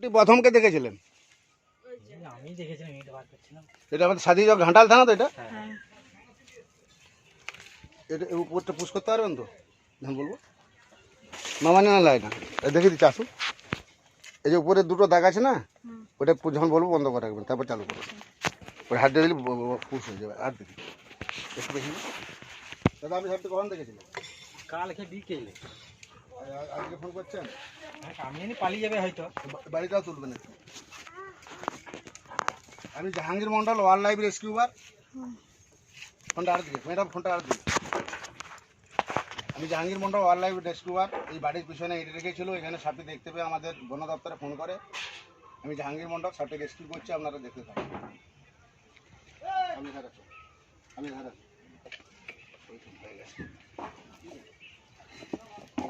আপনি প্রথমকে দেখেছিলেন? আমি দেখেছিলাম ইট বার করছিলাম। এটা আমাদের চক ঘাটাল থানা তো এটা? হ্যাঁ। এটা উপরটা পুশ করতে পারবেন তো? ধান বলব। মামা না লাগে না দেখে দিচ্ছি আসুন। এই যে উপরে দুটো দাগ আছে না ওটা যখন বলব বন্ধ করে রাখবেন তারপর চালু করবেন। ওটা হাত দিয়ে দিলে পুশ হয়ে যাবে। আর দেখি দাদা আমি সাহেবটা কখন দেখেছিলাম? কালকে বিকেলে। আজকে ফোন করছেন? হ্যাঁ আমি পালিয়ে যাবে হয়তো। বাড়িটাও তুলবেন একটু। আমি Jahangir Mondal wild life rescuer. ফোনটা আর দিকে ম্যাডাম ফোনটা আর দিকে। আমি Jahangir Mondal wild life rescuer. এই বাড়ির পিছনে এটি রেখেছিল এখানে সাপটি দেখতে পেয়ে আমাদের বন দপ্তরে ফোন করে। আমি জাহাঙ্গীর মন্ডল সাপটি রেস্কিউ করছি আপনারা দেখতে থাকুন। আমি এখানে আমি এখানে হয়ে গেছে। এবার এগুলো শোনো, এখানে এগুলো শোনো। এগুলো শোনো।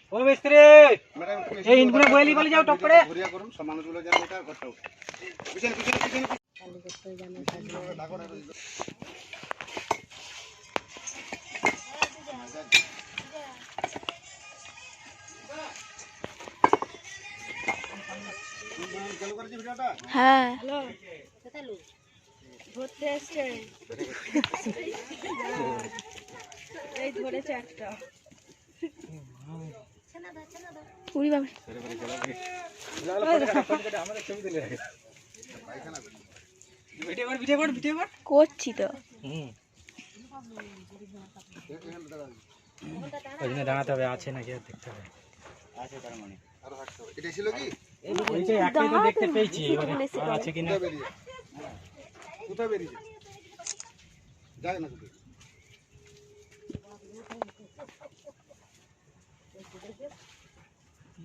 ও মিস্ত্রি এই ইনগুলো বইলি বলে যাও টপ করে। ঘুরিয়া করুন সব মানুষগুলো যেন এটা করতে হবে পিছনে পিছনে পিছনে পিছনে। ডাকো না চালু করেছি ভিডিওটা হ্যাঁ। ধরতে এই ধরেছে একটা। উড়ি বাবা করছি তো। ওই জন্য দাঁড়াতে হবে আছে নাকি আর দেখতে হবে আছে তার মানে আরও থাকতে হবে এটা ছিল কি এই একটাই তো দেখতে পেয়েছি এবারে আছে কিনা? কোথায় বেরিয়েছে? যাক না কোথায়?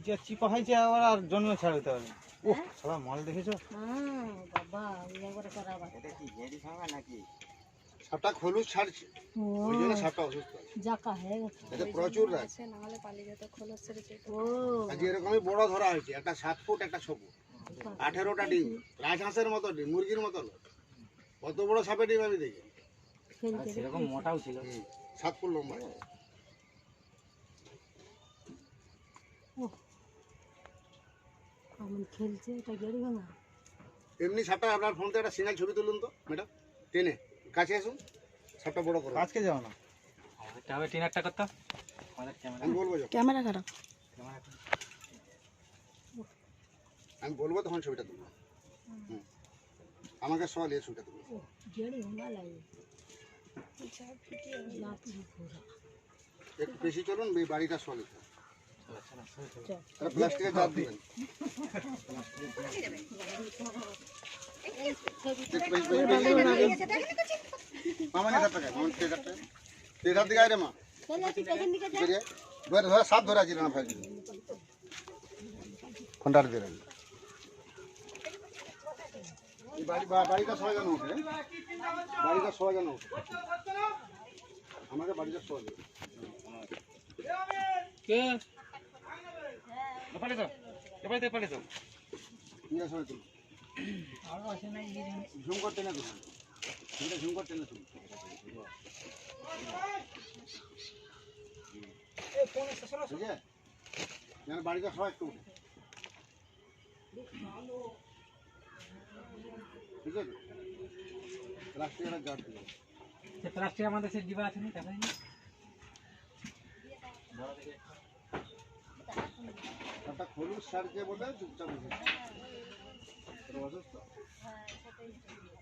যে চিপা হয়েছে আবার আর জন্ম ছাড়াতে হবে ও সারা মাল দেখেছ? সাপটা খলুস ছাড়ছে। ওই জন্য সাপটা অসুস্থ আছে। এতে প্রচুর রাত সে নাহলে পালিয়ে যেত খোলস ছেড়ে যেত। আজ এরকমই বড় ধরা হয়েছে একটা সাত ফুট একটা ছ ফুট। আঠেরোটা ডিম রাজহাঁসের মতো ডিম মুরগির মতো কত বড় সাপের ডিম আমি দেখি। সেরকম মোটাও ছিল। হুম, সাত ফুট লম্বা। এমনি সাপটা আপনার ফোন থেকে একটা সিঙ্গেল ছবি তুলুন তো ম্যাডাম। টেনে কাছে আসুন সাপটা বড় করো। আজকে যাও না। আমাদেরটা হবে তিন একটা করতে। আমাদের ক্যামেরা আমি বলব যখন। ক্যামেরা খারাপ। ক্যামেরা আমি বলব তখন ছবিটা তুলবো। হুম। আমাকে সবাই নিয়ে ছবিটা তুলবো একটু বেশি চলুন এই বাড়িটা সবাই নিতে প্লাস্টিকের জার দিবেন একটু বেশি- বেশি- বেশি- বেশি- মামা নিয়ে যাচ্ছে মামা নিয়ে যাচ্ছে এধার দিকে আয় রে মা বেরিয়ে ধরে ধরে সাপ ধরে আছি না ভাই ফোনটা দিয়ে রাখি এই বাড়ি বা- বাড়িটা সবাই জানো ওঠে বাড়িটা সবাই জানো ওঠে আমাকে বাড়িটা সবাই জানো কে এপারে তো এপারে তো এপারে তো নিয়ে সবাই তুলো ঝুম করতে না তুমি। ছবিটা ঝুম করতে না তুমি। বুঝলে যেন বাড়িটা সবাই একটু উঠে ঠিক আছে? দিবে প্লাস্টিক আমাদের সে ডিবা আছে না? দেখাই একটা হলুদ সারকে বলে চুপচাপ। এটা অসুস্থ?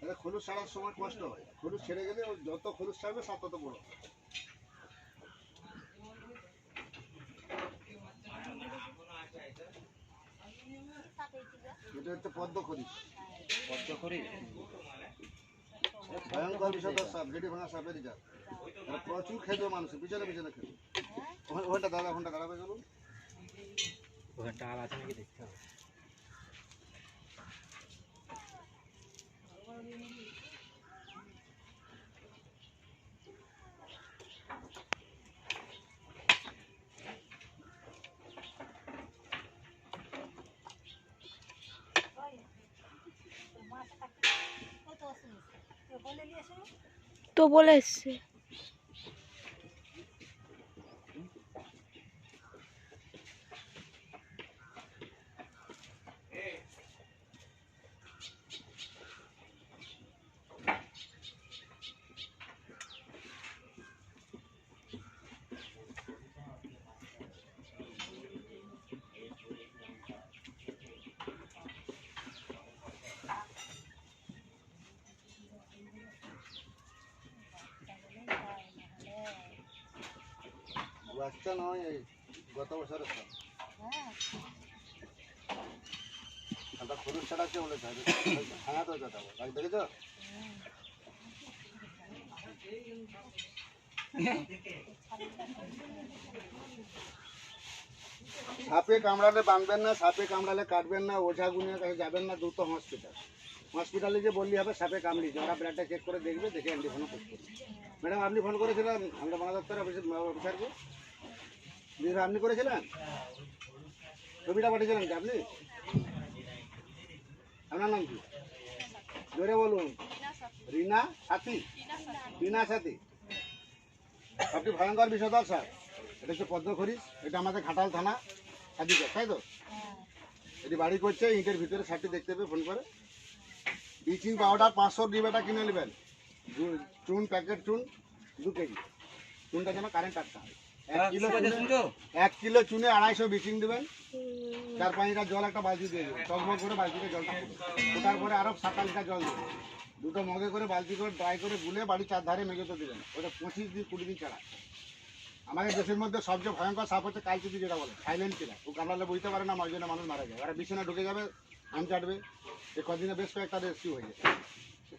এটা হলুদ সারার সময় কষ্ট হয়। হলুদ ছেড়ে গেলে যত হলুদ ছাড়বে সাপ তত বড়। এটা হচ্ছে পদ্ম খরিস কষ্ট করি ভয়ঙ্কর বিষধর সাপ গেটি ভাঙা সাপের জাত। প্রচুর খেতে মানুষ পিছনে পিছনে খেতে। ওখানটা দাদা ওখানটা দাঁড়াবে চলুন ওখানে ডাল আছে নাকি দেখতে হবে। তো বলে এসছে। বাচ্চা নয় এই গত বছরের সব একটা খরুচ ছাড়াচ্ছে বলেছে? ভাঙা তো কথা গাড়ি দেখেছ সাপে কামড়ালে বাঁধবেন না সাপে কামড়ালে কাটবেন না ওঝা গুনিয়ে কাছে যাবেন না দ্রুত হসপিটাল। হসপিটালে যে বললি হবে সাপে কামড়িয়েছে ওরা ব্লাডটা চেক করে দেখবে দেখে অ্যান্টি ফোনও করতে ম্যাডাম আপনি ফোন করেছিলেন? আমরা বাংলা দপ্তর অফিসের অফিসারকে? আপনি করেছিলেন? ছবিটা পাঠিয়েছিলেন কি আপনি? আপনার নাম কি? জোরে বলুন। রিনা সাথী? রিনা সাথী। সবটি ভয়ঙ্কর বিষধর স্যার। এটা হচ্ছে পদ্মখরিস এটা আমাদের ঘাটাল থানা সাদিকা তাই তো? এটি বাড়ি করছে, ইটের ভিতরে সারটি দেখতে পেয়ে ফোন করে। ব্লিচিং পাউডার পাঁচশো ডিবাটা কিনে নেবেন। চুন, প্যাকেট চুন, দু কেজি। চুনটা যেন কারেন্ট আটকা হয়। এক কিলো চুনে- আড়াইশো ব্লিচিং দেবেন। চার পাঁচ লিটার জল একটা বালতি দিয়ে দেবেন। টকবক করে বালতিতে জলটা ফোটার পরে আরও সাত লিটার জল দেবেন। দুটো মগে করে বালতি করে ড্রাই করে গুলে বাড়ির চার ধারে মেঘেতে দেবেন। ওটা পঁচিশ দিন, কুড়ি দিন ছাড়া। আমাদের দেশের মধ্যে সবচেয়ে ভয়ঙ্কর সাপ হচ্ছে কালচিতি যেটা বলে সাইলেন্ট কিলার ও কামড়ালে বুঝতে পারে না মজনে মানুষ মারা যায় ওরা বিছানা ঢুকে যাবে আম চাটবে। এই কদিনে বেশ কয়েকটা রেস্কিউ হয়ে যায়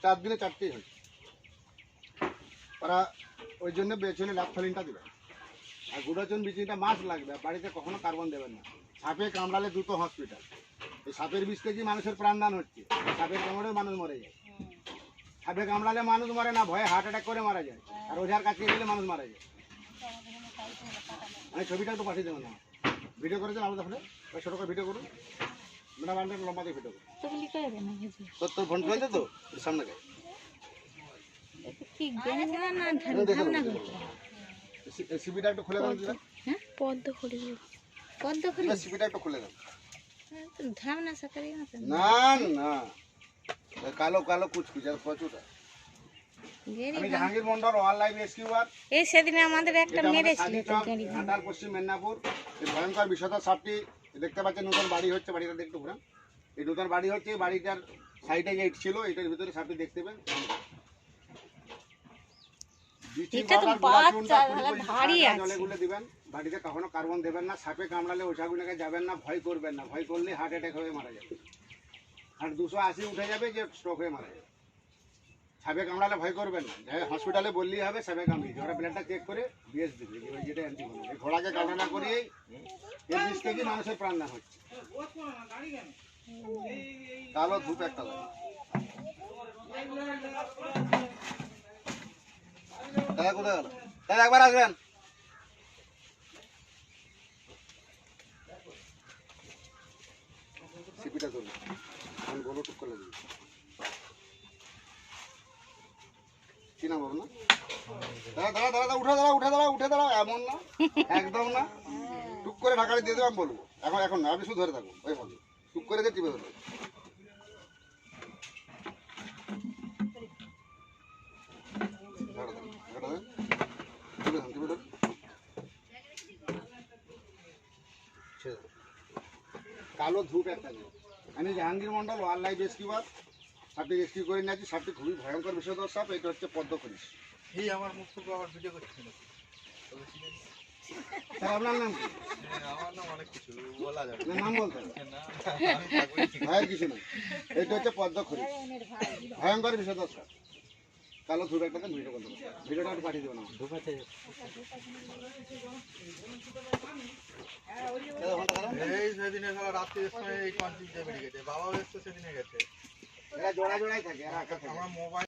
চার দিনে চারটেই হয়েছে। ওরা ওই জন্য বেচলে ল্যাপথলিনটা দেবে। আর গুড়াচন বিচিটা মাছ লাগবে বাড়িতে কখনো কার্বন দেবেন না। সাপে কামড়ালে দ্রুত হসপিটাল। এই সাপের বিষ থেকে মানুষের প্রাণদান হচ্ছে। সাপের কামড়ে মানুষ মরে যায়। সাপে কামড়ালে মানুষ মরে না ভয়ে হার্ট অ্যাটাক করে মারা যায়। আর ওঝার কাছে গেলে মানুষ মারা যায়। আমি ছবিটা একটু পাঠিয়ে দেবো না ভিডিও করেছেন আমাদের ফোনে ছোটো করে ভিডিও করুন। ম্যাডাম লম্বা দিয়ে ভিডিও করুন। তো তোর তোর ফোন চলছে তো? সামনে গায়ে কি না না দেখে ভাবনা নেব, দেখে নেব। সিবিটা একটু খুলে দিদা হ্যাঁ? পদ্ম খুলে দিল পদ্ম খুলে সিবিটা একটু খুলে ধামনা সাকারি না তো না না কালো কালো কুচকুচ আর প্রচুরটা আমি Jahangir Mondal wild life rescuer এই সেদিন আমাদের একটা মেরেছিল ঘাটাল পশ্চিম মেদিনীপুর। এই ভয়ঙ্কর সাপটি দেখতে পাচ্ছেন নতুন বাড়ি হচ্ছে বাড়িটা দেখতে ঘুরান। এই নতুন বাড়ি হচ্ছে বাড়িটার সাইডে যে ছিল এটার ভিতরে সাপটি দেখতে পেন এটা তো বাচ্চা, ভারী আছে। দিবেন বাড়িতে কখনো কার্বন দেবেন না সাপে কামড়ালে ওষাগুনাকে যাবেন না ভয় করবেন না ভয় করলে হার্ট অ্যাটাক হয়ে মারা যাবে। আর দুশো আশি উঠে যাবে যে স্ট্রোক হয়ে মারা যাবে। সাপে কামড়ালে ভয় করবেন না হসপিটালে বললেই হবে সাপে কামড়িয়েছে ওরা ব্লাডটা চেক করে বিএস দিবে যেটা অ্যান্টিবডি ঘোড়াকে কামড়া করিয়েই এর বিষ থেকে মানুষের প্রাণ না হচ্ছে। কালো ধূপ একটা লাগে। একবার আসবেন। আমি টুক করে উঠে দাঁড়া উঠে দাঁড়া উঠে দাঁড়া, এমন না, একদম না। টুক করে ঢাকাটা দিয়ে দেবো, আমি বলব। এখন এখন না, আপনি শুধু ধরে থাকুন, ওই বলব। টুক করে দিয়ে টিপে ধরবো ঢাকা দেন, ঢাকাটা দেন। টিপে ধরুন, টিপে ধরুন। ছেড়ে দাও। কালো ধূপ একটা আমি Jahangir Mondal wild life rescuer সাপটি রেস্কিউ করে নিয়েছি সাপটি খুবই ভয়ঙ্কর বিষয়দর সাপ এটা হচ্ছে পদ্ম করিস এই আমার মুখ থেকে আবার ভিডিও করছিল। স্যার আপনার নাম কি? আমার নাম অনেক কিছু। বলা যাবে। নাম বলতে। ভয়ের কিছু নেই। এটা হচ্ছে পদ্ম খরিস ভয়ঙ্কর বিষয়দর সাপ কালো ধূপ একটা ভিডিও করতে ভিডিওটা একটু পাঠিয়ে দেবো না। ধূপ আছে এই সেদিনে সারা রাত্রির সময় এই কনফিউজ বেরিয়ে গেছে। বাবাও এসছে সেদিনে গেছে। এটা জোড়া জোড়াই থাকে। আমার মোবাইল